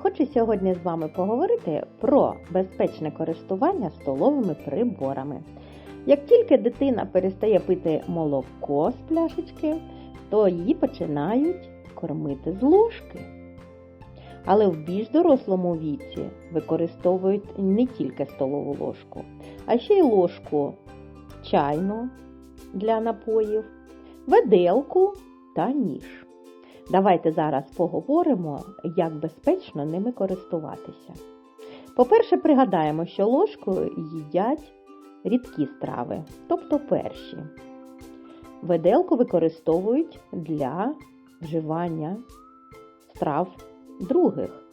Хочу сьогодні з вами поговорити про безпечне користування столовими приборами. Як тільки дитина перестає пити молоко з пляшечки, то її починають кормити з ложки. Але в більш дорослому віці використовують не тільки столову ложку, а ще й ложку чайну для напоїв, виделку та ніж. Давайте зараз поговоримо, як безпечно ними користуватися. По-перше, пригадаємо, що ложкою їдять рідкі страви, тобто перші. Виделку використовують для вживання страв других,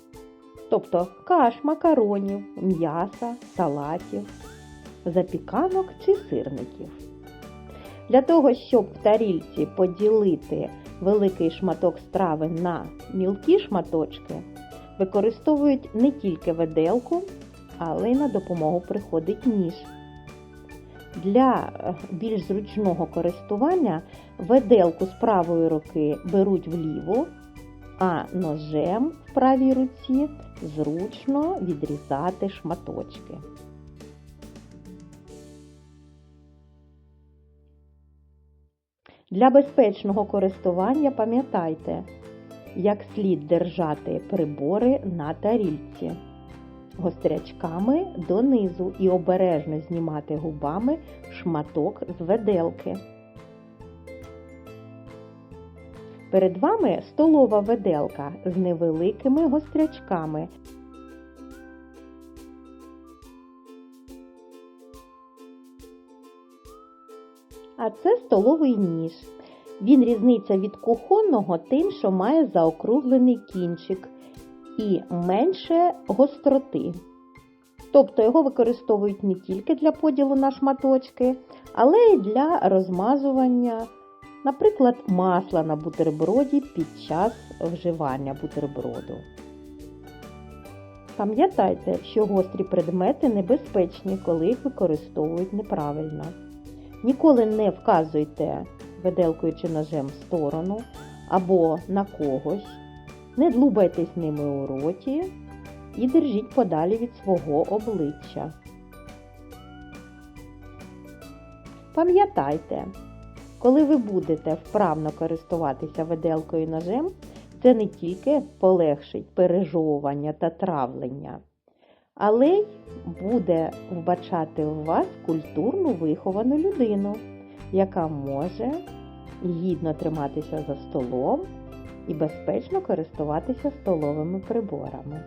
тобто каш, макаронів, м'яса, салатів, запіканок чи сирників. Для того, щоб в тарільці поділити великий шматок страви на мілкі шматочки, використовують не тільки виделку, але й на допомогу приходить ніж. Для е, більш зручного користування виделку з правої руки беруть вліву, а ножем в правій руці зручно відрізати шматочки. Для безпечного користування пам'ятайте, як слід держати прибори на тарільці гострячками донизу і обережно знімати губами шматок з веделки. Перед вами столова веделка з невеликими гострячками. А це столовий ніж. Він різниця від кухонного тим, що має заокруглений кінчик і менше гостроти. Тобто його використовують не тільки для поділу на шматочки, але й для розмазування, наприклад, масла на бутерброді під час вживання бутерброду. Пам'ятайте, що гострі предмети небезпечні, коли їх використовують неправильно. Ніколи не вказуйте виделкою чи ножем в сторону або на когось, не длубайтесь ними у роті і держіть подалі від свого обличчя. Пам'ятайте, коли ви будете вправно користуватися виделкою ножем, це не тільки полегшить пережовування та травлення, але й буде вбачати в вас культурну виховану людину, яка може гідно триматися за столом і безпечно користуватися столовими приборами.